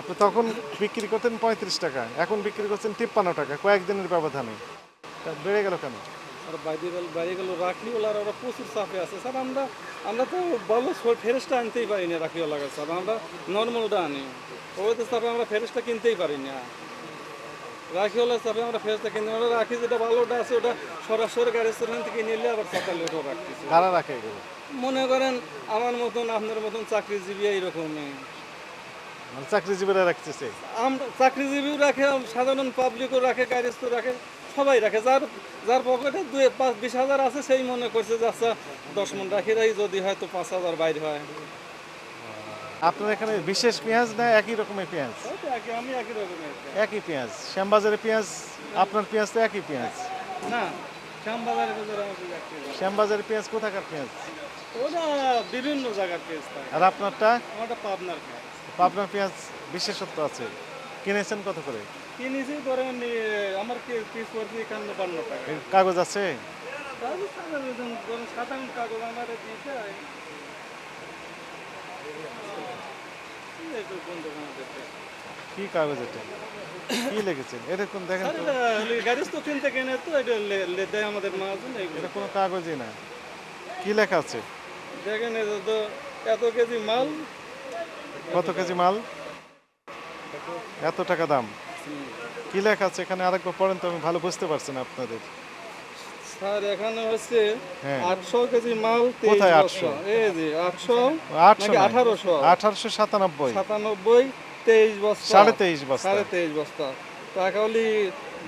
আপনি তখন বিক্রি করতেন পঁয়ত্রিশ টাকা এখন বিক্রি করছেন তিপ্পান্ন টাকা কয়েকদিনের ব্যবধানে। তা বেড়ে গেল কেন? আর বাইরে বাইরে গেল ওরা প্রচুর চাপে আছে। স্যার আমরা আমরা তো ভালো ফেরেসটা আনতেই পারি না স্যার। আমরা নর্মালটা আনি। ওদের চাপে আমরা ফেরেসটা কিনতেই পারি না রাখিওয়ালার চাপে আমরা ফেরেসটা কিনতে পারি রাখি যেটা ভালোটা আছে ওটা সরাসরি গাড়ি স্টেশন থেকে নিলে আবার সকালে ওটাও রাখতেছি। কারা রাখে মনে করেন আমার মতন আপনার মতন চাকরিজীবী এইরকমই। চাকরিজীবীরা রাখতেছে? আমরা চাকরিজীবীও রাখে সাধারণ পাবলিকও রাখে গাড়িস্থ রাখে সবাই রাখে। যার যার পকেটে দুই পাঁচ বিশ হাজার আছে সেই মনে করছে যে আচ্ছা দশ মন রাখি রাই যদি হয়তো পাঁচ হাজার বাইরে হয়। আপনার এখানে বিশেষ পেঁয়াজ না একই রকমের পেঁয়াজ? আমি একই রকমের একই পেঁয়াজ। শ্যামবাজারের পেঁয়াজ আপনার পেঁয়াজ তো একই পেঁয়াজ? না। শ্যামবাজারের পেঁয়াজ কোথাকার পেঁয়াজ? ওটা বিভিন্ন জায়গার থাকে আর আপনারটা? আমারটা পাবনার কেস পাবনার পেঁয়াজ বিশেষত্ব আছে। কিনেছেন কত করে? কিনেছি ধরেন আমার পিস পড়ছে একান্ন বান্ন টাকা। কাগজ আছে? সাধারণ কাগজ আমার দিতে বন্ধ। কি কাগজ এটা? কি লিখেছেন? এরকম দেখেন আর তো। কিনতে কেনে তো এটা দেয় আমাদের মাহাজন এটা কোনো কাগজই না। কি লেখা আছে? দেখেন এটা তো এত কেজি মাল। কত কেজি মাল? এত টাকা দাম। কি লেখা আছে? এখানে আরেকবার পড়েন তো আমি ভালো বুঝতে পারছি না আপনাদের। স্যার এখানে হচ্ছে হ্যাঁ। আটশো কেজি মাল কোথায় বস্তা। 800? এই যে আটশো আটশো নাকি আঠারোশো? আঠারোশো সাতানব্বই। সাতানব্বই। তেইশ বস্তা। সাড়ে তেইশ বস্তা। সাড়ে তেইশ বস্তা। টাকা হলি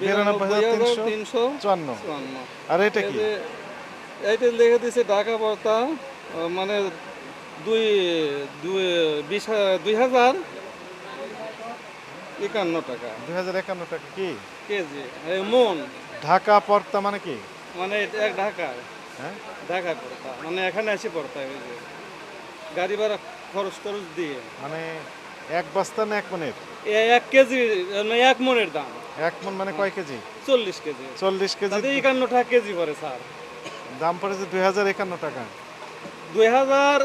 বিরানব্বই হাজার তিনশো চুয়ান্ন। আর এটা কি? এইটা লিখে দিছে ঢাকা বর্তা মানে দুই দুই বিশ দুই হাজার একান্ন টাকা। দুই হাজার একান্ন টাকা কি? কেজি। মন। ঢাকা পর্তা মানে কি? মানে এক ঢাকা। হ্যাঁ? ঢাকা পড়তা মানে এখানে এসে পড়তা গাড়ি ভাড়া খরচ টরচ দিয়ে। মানে এক বস্তা না এক মনের? এক কেজি মানে এক মনের দাম। এক মন মানে কয় কেজি? চল্লিশ কেজি। চল্লিশ কেজি একান্ন টাকা কেজি পড়ে স্যার। দাম পড়েছে দুই হাজার একান্ন টাকা। দুই হাজার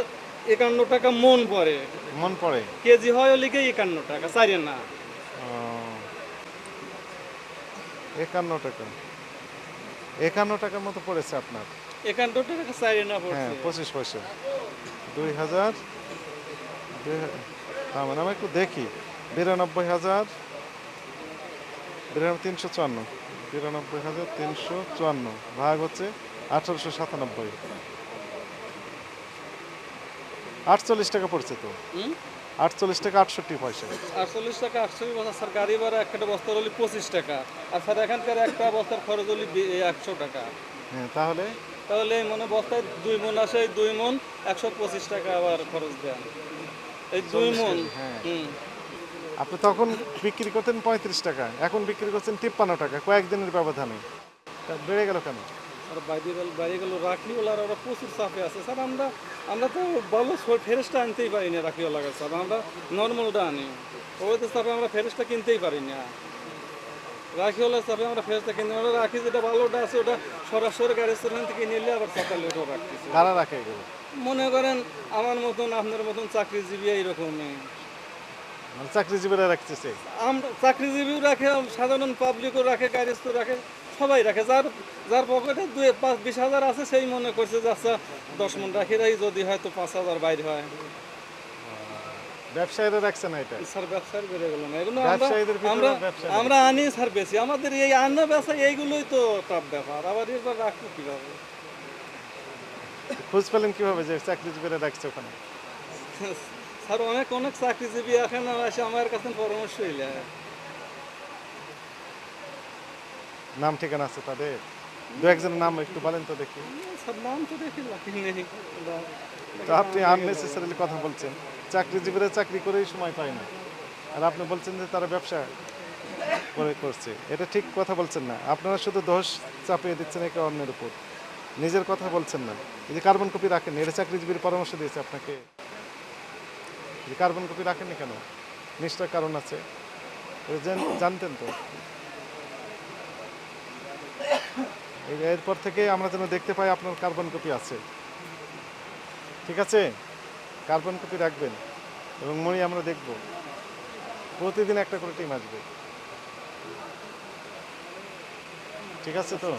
একান্ন টাকা মন পড়ে। মন পড়ে? কেজি হয় লিখে একান্ন টাকা চারি না। একান্ন টাকা। একান্ন টাকার মতো পড়েছে আপনার? একান্ন টাকা চারি না হ্যাঁ পড়ছে। পঁচিশ পয়সা। দুই হাজার দুই হা- তার মানে আমি একটু দেখি। বিরানব্বই হাজার বিরানব্বই তিনশো চুয়ান্ন। বিরানব্বই হাজার তিনশো চুয়ান্ন। ভাগ হচ্ছে আঠারোশো সাতানব্বই। আটচল্লিশ টাকা পড়ছে তো? আটচল্লিশ টাকা আটষট্টি পয়সা। আটচল্লিশ টাকা আটচল্লিশ বস্তা স্যার গাড়ি ভাড়া একটা বস্তার হলে পঁচিশ টাকা। আর স্যার এখানকার একটা বস্তার খরচ হলে একশো টাকা। হ্যাঁ তাহলে? তাহলে এই মনে বস্তায় দুই মন আসে দুই মন একশো পঁচিশ টাকা আবার খরচ দেন। এই দুই মন হ্যাঁ। আপনি তখন বিক্রি করতেন পঁয়ত্রিশ টাকা এখন বিক্রি করছেন তিপ্পান্ন টাকা কয়েকদিনের ব্যবধানে। তা বেড়ে গেল কেন? আর বাইরে গেল বাইরে গেল রাখিওয়ালার ওরা প্রচুর চাপে আছে। স্যার আমরা আমরা তো ভালো ফেরেসটা আনতেই পারি না রাখিওয়ালা স্যার আমরা নর্মালটা আনি ওদের চাপে আমরা ফেরেসটা কিনতেই পারি না। রাখিওয়ালার চাপে আমরা ফেরেসটা কিনতে পারি না। রাখি যেটা ভালোটা আছে ওটা সরাসরি গাড়ি স্টেশন থেকে নিলে আবার সকালে ওটাও রাখতেছি। কারা রাখে এগুলো? মনে করেন আমার মতন আপনার মতন চাকরিজীবী এইরকমই। মানে চাকরিজীবীরা রাখতেছে? আমরা চাকরিজীবীও রাখে সাধারণ পাবলিকও রাখে গাড়িস্থ রাখে সবাই রাখে। যার যার পকেটে দুই পাঁচ বিশ হাজার আছে সেই মনে করছে যে আচ্ছা দশ মন রাখি রাই যদি হয়তো পাঁচ হাজার বাইরে হয়। ব্যবসায়ীরা রাখছে না এটা। স্যার ব্যবসার বেড়ে গেল না। এগুলো ব্যবসায়ীদের আমরা আমরা আনি স্যার বেশি। আমাদের এই আনা ব্যবসা এইগুলোই তো ব্যাপার। আবার এবার রাখব কীভাবে? খোঁজ পেলেন কীভাবে যে চাকরিজীবীরা রাখছে ওখানে? স্যার অনেক অনেক চাকরিজীবী এখন আসে আমার কাছে পরামর্শ হইলে নাম ঠিকানা আছে তাদের? দু একজনের নাম একটু বলেন তো দেখি। স্যার নাম তো দেখি তো আপনি আননেসেসারিলি কথা বলছেন। চাকরিজীবীরা চাকরি করেই সময় পায় না। আর আপনি বলছেন যে তারা ব্যবসা করে করছে। এটা ঠিক কথা বলছেন না। আপনারা শুধু দোষ চাপিয়ে দিচ্ছেন একে অন্যের উপর। নিজের কথা বলছেন না। এই যে কার্বন কপি রাখেন এটা চাকরিজীবীর পরামর্শ দিয়েছে আপনাকে। যে কার্বন কপি রাখেননি কেন? নিশ্চয় কারণ আছে। জানতেন তো। এরপর থেকে আমরা যেন দেখতে পাই আপনার কার্বন কপি আছে। ঠিক আছে? কার্বন কপি রাখবেন এবং মনি আমরা দেখব। প্রতিদিন একটা করে টিম আসবে। ঠিক আছে তো?